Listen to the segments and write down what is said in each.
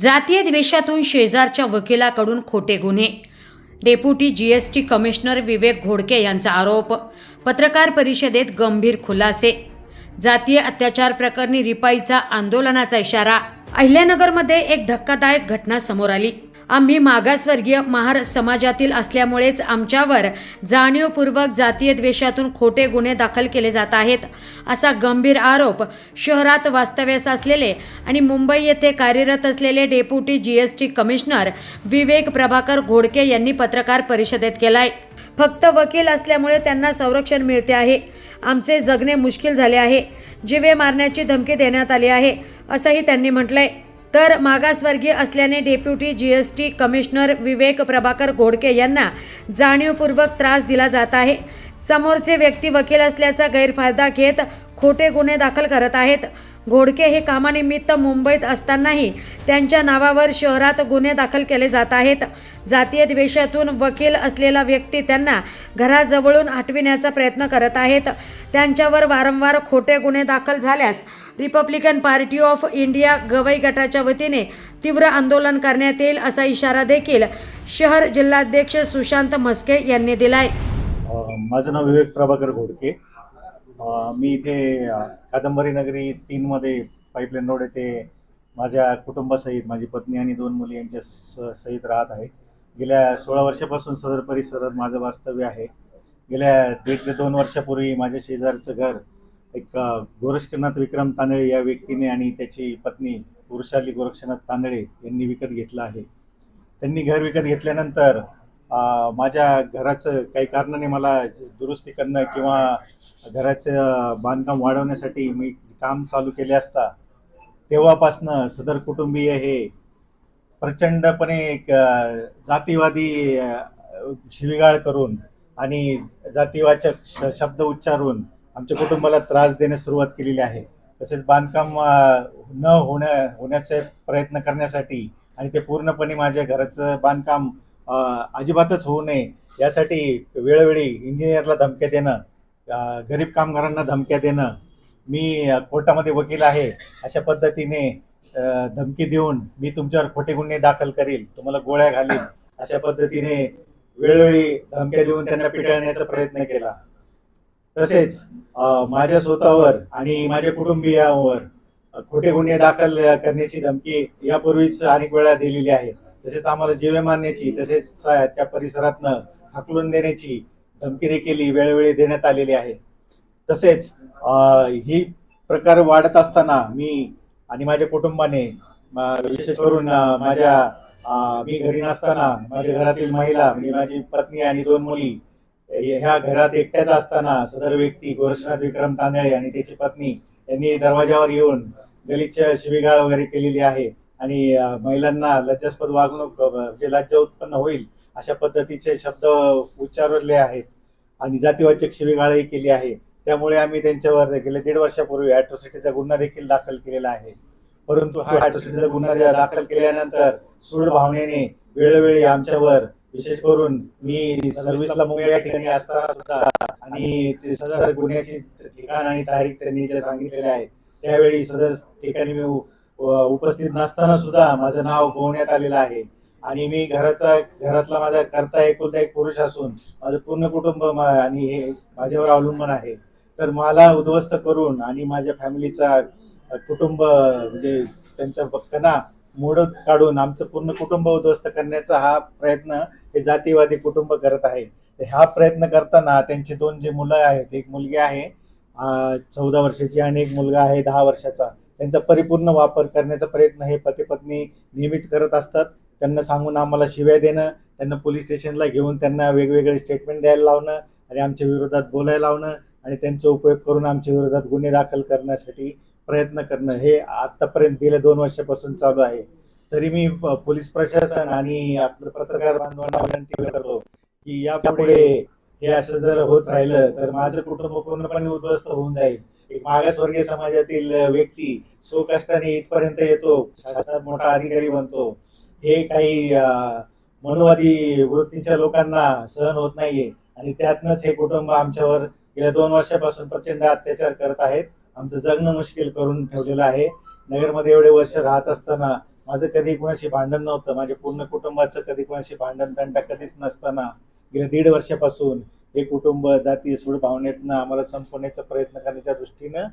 जातीय द्वेषातून शेजारच्या वकिलाकडून खोटे गुन्हे. Deputy G S T commissioner Vivek Ghodke यांचा आरोप. पत्रकार परिषदेत गंभीर खुलासे. जातीय अत्याचार प्रकरणी रिपाईचा आंदोलनाचा इशारा. अहिल्यानगरमध्ये एक धक्कादायक घटना समोर आली. आम्ही मागासवर्गीय महार समाजातील असल्यामुळेच आमच्यावर जाणीवपूर्वक जातीय द्वेषातून खोटे गुन्हे दाखल केले जात आहेत. असा गंभीर आरोप शहरात वास्तव्यास असलेले आणि मुंबई येथे कार्यरत असलेले deputy G S T commissioner Vivek Prabhakar Ghodke यांनी पत्रकार परिषदेत केलाय. फक्त वकील असल्यामुळे त्यांना संरक्षण मिळते आहे. आमचे जगणे मुश्किल झाले आहे. जिवे मारण्याची धमकी देण्यात आली आहे असंही त्यांनी म्हटलंय. तर मागासवर्गीय असल्याने deputy G S T commissioner Vivek Prabhakar Ghodke यांना जाणीवपूर्वक त्रास दिला जात आहे. समोरचे व्यक्ती वकील असल्याचा गैरफायदा घेत खोटे गुन्हे दाखल करत आहेत. घोडके हे कामानिमित्त मुंबईत असतानाही त्यांच्या नावावर शहरात गुन्हे दाखल केले जात आहेत. जातीय द्वेषातून वकील असलेला व्यक्ती त्यांना घराजवळून हटविण्याचा प्रयत्न करत आहेत. त्यांच्यावर वारंवार खोटे गुन्हे दाखल झाल्यास Republican Party of India Gavai गटाच्या वतीने तीव्र आंदोलन करण्यात येईल असा इशारा देखील शहर जिल्हाध्यक्ष सुशांत म्हस्के यांनी दिलाय. माझं नाव विवेक प्रभाकर घोडके. मी इथे कादंबरी नगरी तीनमध्ये पाईपलाईन रोड येथे माझ्या कुटुंबासहित माझी पत्नी आणि दोन मुली यांच्या स- सहित राहत आहे. गेल्या सोळा वर्षापासून सदर परिसरात माझं वास्तव्य आहे. गेल्या दीड ते दोन वर्षापूर्वी माझ्या शेजारचं घर एक गोरक्षनाथ विक्रम तांदळे या व्यक्तीने आणि त्याची पत्नी पुरुषाली गोरक्षनाथ तांदळे यांनी विकत घेतलं आहे. त्यांनी घर विकत घेतल्यानंतर माझ्या घराचं काही कारणाने मला दुरुस्ती करणं किंवा घराचं बांधकाम वाढवण्यासाठी मी काम चालू केले असता तेव्हापासनं सदर कुटुंबीय हे प्रचंडपणे एक जातीवादी शिविगाळ शिवीगाळ करून आणि जातीवाचक श शब्द उच्चारून आमच्या कुटुंबाला त्रास देण्यास सुरुवात केलेली आहे. तसेच बांधकाम न होण्या होण्याचे प्रयत्न करण्यासाठी आणि ते पूर्णपणे माझ्या घराचं बांधकाम अजिबातच होऊ नये यासाठी वेळोवेळी इंजिनियरला धमक्या देणं गरीब कामगारांना धमक्या देणं मी कोर्टामध्ये वकील आहे अशा पद्धतीने धमकी देऊन मी तुमच्यावर खोटे गुन्हे दाखल करील तुम्हाला गोळ्या घालीन अशा पद्धतीने वेळोवेळी धमक्या देऊन त्यांना पिटाळण्याचा प्रयत्न केला. तसेच माझ्या स्वतःवर आणि माझ्या कुटुंबियांवर खोटे गुन्हे दाखल करण्याची धमकी यापूर्वीच अनेक वेळा दिलेली आहे. तसेच आम्हाला जीवे मारण्याची तसेच त्या परिसरातनं हाकलून देण्याची धमकी देखील वेळोवेळी देण्यात आलेली आहे. तसेच ही प्रकार वाढत असताना मी आणि माझ्या कुटुंबाने विशेष करून माझ्या मी घरी नसताना माझ्या घरातील महिला म्हणजे माझी पत्नी आणि दोन मुली ह्या घरात एकट्याच असताना सदर व्यक्ती गोरक्षनाथ विक्रम तांदळे आणि त्याची पत्नी यांनी दरवाजावर येऊन गलिच्छ शिवीगाळ वगैरे केलेली आहे. आणि महिलांना लज्जास्पद वागणूक म्हणजे लज्जा उत्पन्न होईल अशा पद्धतीचे शब्द उच्चारले आहेत आणि जातीवाचक शिवीगाळही केली आहे. त्यामुळे आम्ही त्यांच्यावर गेल्या दीड वर्षापूर्वी अॅट्रॉसिटीचा गुन्हा देखील दाखल केलेला आहे. परंतु हा ॲट्रॉसिटीचा गुन्हा दाखल केल्यानंतर सूड भावनेने वेळोवेळी आमच्यावर विशेष करून मी सर्व्हिसला मुंबई या ठिकाणी असताना आणि सदर गुन्ह्याची ठिकाण आणि तारीख त्यांनी जे सांगितलेले आहे त्यावेळी सदर ठिकाणी मी उपस्थित नसताना सुद्धा माझं नाव गोवण्यात आलेलं आहे. आणि मी घराचा घरातला माझा करता एकुलता एक पुरुष असून माझं पूर्ण कुटुंब आणि हे माझ्यावर अवलंबून आहे. तर मला उद्ध्वस्त करून आणि माझ्या फॅमिलीचा कुटुंब म्हणजे त्यांच्या कणा मोडत काढून आमचं पूर्ण कुटुंब उद्ध्वस्त करण्याचा हा प्रयत्न हे जातीवादी कुटुंब करत आहे. हा प्रयत्न करताना त्यांचे दोन जे मुलं आहेत एक मुलगी आहे चौदा वर्षाची आणि एक मुलगा आहे दहा वर्षाचा. त्यांचा परिपूर्ण वापर करण्याचा प्रयत्न हे पती पत्नी नेहमीच करत असतात. त्यांना सांगून आम्हाला शिव्या देणं त्यांना पोलीस स्टेशनला घेऊन त्यांना वेगवेगळे स्टेटमेंट द्यायला लावणं आणि आमच्या विरोधात बोलायला लावणं. आणि त्यांचा उपयोग करून आमच्या विरोधात गुन्हे दाखल करण्यासाठी प्रयत्न करणं हे आतापर्यंत गेल्या दोन वर्षापासून चालू आहे. तरी मी पोलीस प्रशासन आणि आपलं पत्रकार बांधवांना विनंती करतो की यापुढे हे असं जर होत राहिलं तर माझं कुटुंब पूर्णपणे उद्ध्वस्त होऊन जाईल. एक मागासवर्गीय समाजातील व्यक्ती स्वकष्टाने इथपर्यंत येतो शासनात मोठा अधिकारी बनतो. हे काही मनोवादी वृत्तीच्या लोकांना सहन होत नाहीये. आणि त्यातनंच हे कुटुंब आमच्यावर गेल्या दोन वर्षापासून प्रचंड अत्याचार करत आहेत. आमचं जगणं मुश्किल करून ठेवलेलं आहे. नगरमध्ये एवढे वर्ष राहत असताना माझं कधी कुणाशी भांडण नव्हतं. माझ्या पूर्ण कुटुंबाचं कधी कुणाशी भांडण तंटा कधीच नसताना. गेल्या दीड वर्षापासून हे कुटुंब जाती सूड भावनेतनं आम्हाला संपवण्याचा प्रयत्न करण्याच्या दृष्टीनं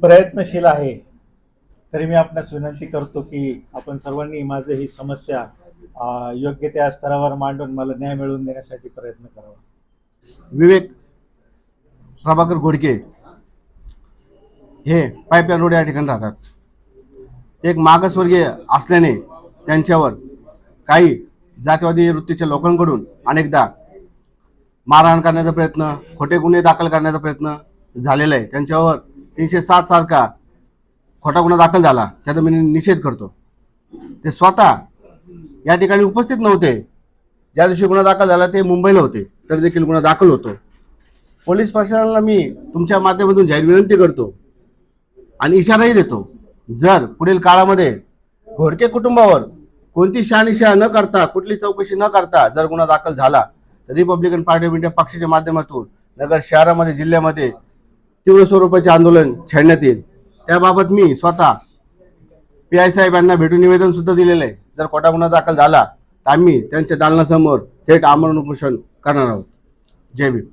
प्रयत्नशील आहे. तरी मी आपणास विनंती करतो की आपण सर्वांनी माझं ही समस्या योग्य त्या स्तरावर मांडून मला न्याय मिळवून देण्यासाठी प्रयत्न करावा. विवेक प्रभाकर घोडके हे पाईपलाईन रोड या ठिकाणी राहतात. एक मागासवर्गीय असल्याने त्यांच्यावर काही जातीवादी वृत्तीच्या लोकांकडून अनेकदा मारहाण करण्याचा प्रयत्न खोटे गुन्हे दाखल करण्याचा प्रयत्न झालेला आहे. त्यांच्यावर तीनशे सात सारखा खोटा गुन्हा दाखल झाला त्याचा मी निषेध करतो. ते स्वतः या ठिकाणी उपस्थित नव्हते. ज्या दिवशी गुन्हा दाखल झाला ते मुंबईला होते. तर देखील गुन्हा दाखल होतो. पोलीस प्रशासनाला मी तुमच्या माध्यमातून जाहीर विनंती करतो आणि इशाराही देतो. जर पुढील काळामध्ये घोडके कुटुंबावर कोणती शहानिशा न करता कुठली चौकशी न करता जर गुन्हा दाखल झाला तर रिपब्लिकन पार्टी ऑफ इंडिया पक्षाच्या माध्यमातून नगर शहरामध्ये जिल्ह्यामध्ये तीव्र स्वरूपाचे आंदोलन छेडण्यात येईल. त्याबाबत मी स्वतः पी आय साहेब यांना भेटून निवेदन सुद्धा दिलेलं आहे. जर खोटा गुन्हा दाखल झाला तर आम्ही त्यांच्या दालनासमोर थेट आमरण उपोषण करणार आहोत. जय भीम.